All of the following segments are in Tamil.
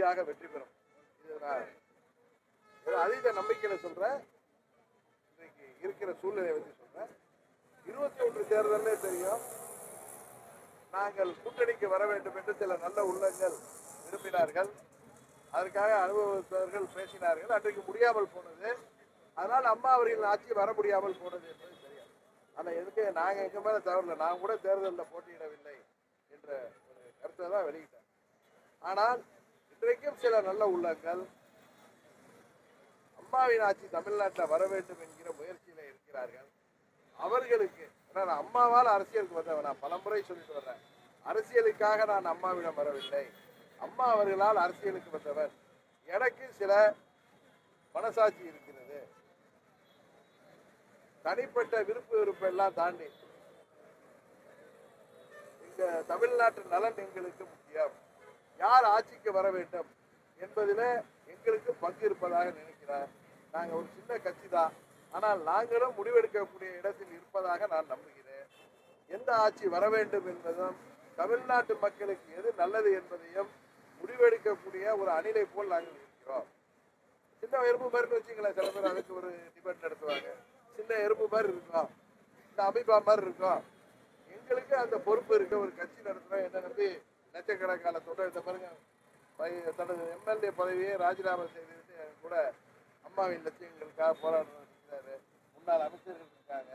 உறுதியாக வெற்றி பெறும். இது நான் ஒரு அதீத நம்பிக்கையில சொல்கிறேன் இன்றைக்கு இருக்கிற சூழ்நிலையை வச்சு சொல்றேன். இருபத்தி ஒன்று தேர்தலே தெரியும். நாங்கள் கூட்டணிக்கு வர வேண்டும் என்று சில நல்ல உள்ளங்கள் விரும்பினார்கள். அதற்காக அனுபவத்தவர்கள் பேசினார்கள். அன்றைக்கு முடியாமல் போனது. அதனால் அம்மா அவர்கள் ஆட்சி வர முடியாமல் போனது என்பது தெரியும் ஆனால் எதுக்கு? நாங்கள் எங்கள் மேலே தவறல நான் கூட தேர்தலில் போட்டியிடவில்லை என்ற ஒரு கருத்தை தான் வெளியிட்டேன். ஆனால் இன்றைக்கும் சில நல்ல உள்ளங்கள். அம்மாவின் ஆட்சி தமிழ்நாட்டில் வர வேண்டும் என்கிற முயற்சியில் இருக்கிறார்கள். அவர்களுக்கு நான் அம்மாவால் அரசியலுக்கு வந்தவன் நான் பலமுறை சொல்லிட்டு வர்றேன். அரசியலுக்காக நான் அம்மாவிடம் வரவில்லை. அம்மா அவர்களால் அரசியலுக்கு வந்தவர் எனக்கு சில மனசாட்சி இருக்கிறது. தனிப்பட்ட விருப்பு விருப்பம் எல்லாம் தாண்டி இந்த தமிழ்நாட்டு நலன் எங்களுக்கு முக்கியம். யார் ஆட்சிக்கு வர வேண்டும் என்பதில் எங்களுக்கு பங்கு இருப்பதாக நினைக்கிறார். நாங்கள் ஒரு சின்ன கட்சி தான். ஆனால் நாங்களும் முடிவெடுக்கக்கூடிய இடத்தில் இருப்பதாக நான் நம்புகிறேன். எந்த ஆட்சி வர வேண்டும் என்பதும் தமிழ்நாட்டு மக்களுக்கு எது நல்லது என்பதையும் முடிவெடுக்கக்கூடிய ஒரு அணிலை போல் நாங்கள் இருக்கிறோம். சின்ன எறும்பு மாதிரி வச்சுங்களேன் சில பேர் அதுக்கு ஒரு டிபேட் நடத்துவாங்க. சின்ன எறும்பு மாதிரி இருக்கும். இந்த அமிபா மாதிரி இருக்கும். எங்களுக்கு அந்த பொறுப்பு இருக்க. ஒரு கட்சி நடத்துகிறோம் என்ன நம்பி லட்சக்கணக்கான தொண்டர்கிட்ட பாருங்க. தனது எம்எல்ஏ பதவியை ராஜினாமா செய்துவிட்டு கூட அம்மாவின் லட்சியங்களுக்காக போராடுறாரு முன்னாள் அமைச்சர்கள் இருக்காங்க.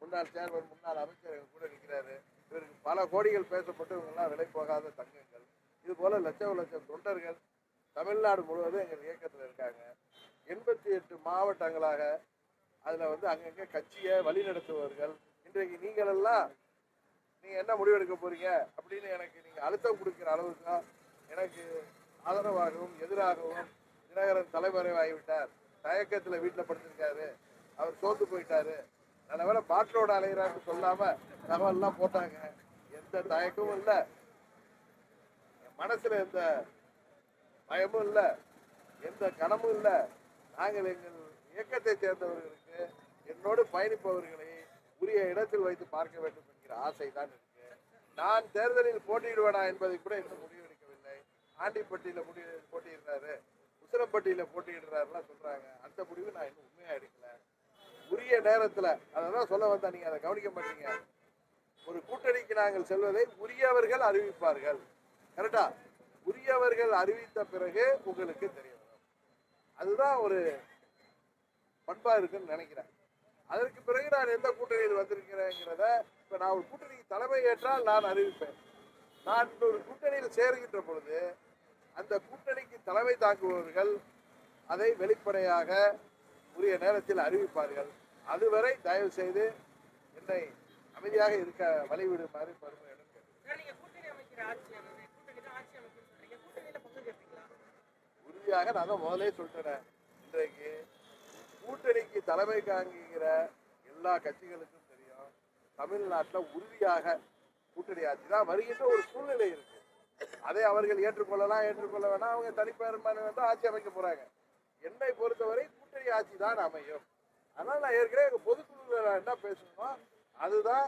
முன்னாள் சேர்மன் முன்னாள் அமைச்சர்கள் கூட நிற்கிறாரு இவருக்கு பல கோடிகள் பேசப்பட்டு இவங்கெல்லாம் விலை போகாத தங்கங்கள். இது போல லட்சம் லட்சம் தொண்டர்கள் தமிழ்நாடு முழுவதும் எங்கள் இயக்கத்தில் இருக்காங்க. எண்பத்தி எட்டு மாவட்டங்களாக அதில் வந்து அங்கங்கே கட்சியை வழிநடத்துபவர்கள். இன்றைக்கு நீங்களெல்லாம் நீங்கள் என்ன முடிவெடுக்க போறீங்க? அப்படின்னு எனக்கு நீங்கள் அழுத்தம் கொடுக்குற அளவுக்கு எனக்கு ஆதரவாகவும் எதிராகவும் தினகரன் தலைமறைவாகிவிட்டார். தயக்கத்தில் வீட்டில் படுத்திருக்காரு. அவர் சோர்ந்து போயிட்டாரு. நல்ல வேலை பாட்டிலோட அலைகிறாருன்னு சொல்லாமல் தகவல்லாம் போட்டாங்க. எந்த தயக்கமும் இல்லை. என் மனசில் எந்த பயமும் இல்லை. எந்த கனமும் இல்லை. நாங்கள் எங்கள் இயக்கத்தை சேர்ந்தவர்களுக்கு என்னோடு பயணிப்பவர்களை உரிய இடத்தில் வைத்து பார்க்க வேண்டும். என்கிற ஆசை தான் இருக்கு. நான் தேர்தலில் போட்டியிடுவேனா என்பதை கூட இன்னும் முடிவெடுக்கவில்லை. ஆண்டிப்பட்டியில முடி போட்டியிடுறாரு. உசிலம்பட்டியில போட்டியிடுறாருலாம் சொல்றாங்க. அந்த முடிவு நான் இன்னும் உண்மையா எடுக்கல. உரிய நேரத்துல அதான் சொல்ல வந்தா நீங்க அதை கவனிக்க மாட்டீங்க. ஒரு கூட்டணிக்கு நாங்கள் செல்வதை உரியவர்கள் அறிவிப்பார்கள். கரெக்டா? உரியவர்கள் அறிவித்த பிறகு உங்களுக்கு தெரிய வரும் அதுதான் ஒரு பண்பா இருக்குன்னு நினைக்கிறேன். அதற்கு பிறகு நான் எந்த கூட்டணியில் வந்திருக்கிறேங்கிறத இப்ப நான் ஒரு கூட்டணிக்கு தலைமை ஏற்றால் நான் அறிவிப்பேன். நான் ஒரு கூட்டணியில் சேருகின்ற பொழுது அந்த கூட்டணிக்கு தலைமை தாங்குபவர்கள் அதை வெளிப்படையாக உரிய நேரத்தில் அறிவிப்பார்கள். அதுவரை தயவு செய்து என்னை அமைதியாக இருக்க வழிவிடுமாறு கேட்பீங்களா? உறுதியாக நான் தான் முதலே சொல்லிட்டேன். இன்றைக்கு கூட்டணிக்கு தலைமை தாங்குகிற எல்லா கட்சிகளுக்கும் தமிழ்நாட்டில் உறுதியாக கூட்டணி ஆட்சி தான் வருகின்ற ஒரு சூழ்நிலை இருக்கு. அதை அவர்கள் ஏற்றுக்கொள்ளலாம் ஏற்றுக்கொள்ள வேணாம். அவங்க தனிப்பெரும்பான்மை வந்து ஆட்சி அமைக்க போறாங்க. என்னை பொறுத்தவரை கூட்டணி ஆட்சி தான் அமையும். அதனால் நான் ஏற்கனவே எங்கள் பொதுக்குழுவில் என்ன பேசணுமோ அதுதான்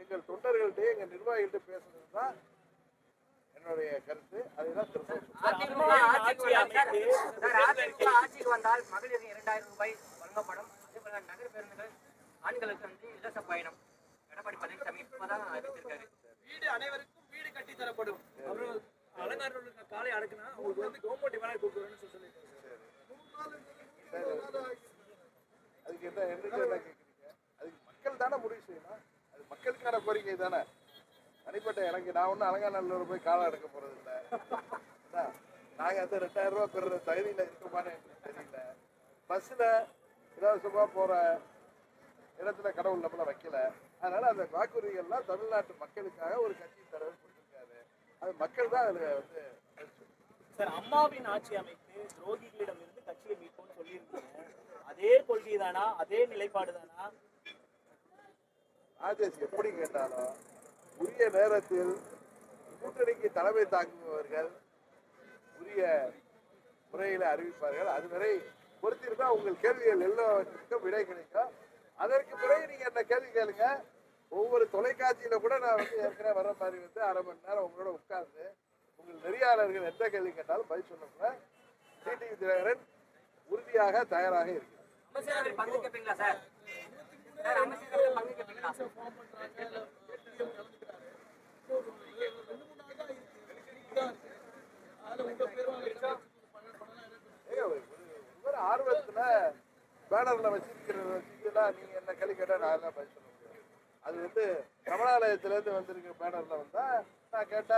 எங்கள் தொண்டர்கள்ட்ட எங்கள் நிர்வாகிகள்ட்ட பேசுனது தான் என்னுடைய கருத்து. அதுதான் திரும்ப ஆட்சிக்கு வந்தால் மகளிருக்கு இரண்டாயிரம் ரூபாய் வழங்கப்படும். அதே போல நகர பேருந்துகள் ஆண்களுக்கு வந்து இலவச பயணம். அறிவித்திருக்காரு வீடு அனைவருக்கும் வீடு கட்டி தரப்படும். அப்புறம் அலங்காரோட காலை அடக்குனா உங்களுக்கு வந்து கவர்மெண்ட் வேலை கொடுக்குறேன்னு சொல்லி சொல்லியிருக்காரு. அதுக்கு என்ன என்ன என்ன கேட்குறீங்க அதுக்கு மக்கள் தானே முடிவு செய்யணும். அது மக்களுக்கான கோரிக்கை தானே. தனிப்பட்ட எனக்கு நான் ஒன்றும் அலங்காநல்லூர் போய் காலம் எடுக்க போறது இல்லை. நாங்கள் அந்த ரெண்டாயிரம் ரூபா பெறுற தகுதியில் இருக்குமான்னு எனக்கு தெரியல. பஸ்ஸில் ஏதாவது சும்மா போகிற இடத்துல கடவுள் நம்மள வைக்கல. அதனால அந்த வாக்குறுதிகள்லாம் தமிழ்நாட்டு மக்களுக்காக ஒரு கட்சி தலைவர் கொடுத்துருக்காரு. அது மக்கள் தான் அதில் வந்து சார் அம்மாவின் ஆட்சி அமைத்து துரோகிகளிடம் இருந்து கட்சியை மீட்போம்னு சொல்லியிருக்கீங்க. அதே கொள்கை தானா அதே நிலைப்பாடு தானா ராஜேஷ் எப்படி கேட்டாலும் உரிய நேரத்தில் கூட்டணிக்கு தலைமை தாங்குபவர்கள் உரிய முறையில் அறிவிப்பார்கள். அதுவரை பொறுத்திருந்தா உங்கள் கேள்விகள் எல்லாவற்றுக்கும் விடை கிடைக்கும் அதற்கு பிறகு நீங்க என்ன கேள்வி கேளுங்க. ஒவ்வொரு தொலைக்காட்சியில கூட நான் வந்து ஏற்கனவே வர மாதிரி வந்து அரை மணி நேரம் உங்களோட உட்கார்ந்து உங்க உங்கள் நெறியாளர்கள் எந்த கேள்வி கேட்டாலும் பதில் சொல்லுங்க. டிடிவி தினகரன் உறுதியாக தயாராக இருக்கிறார். ஆர்வத்துல பேனர்ல வச்சிருக்கிறத வச்சுக்கிட்டா நீங்க என்ன கேள்வி கேட்டா நான் எல்லாம் பதில் சொல்ல முடியாது அது வந்து கமலாலயத்துல இருந்து வந்திருக்க பேனர்ல வந்தா நான் கேட்டா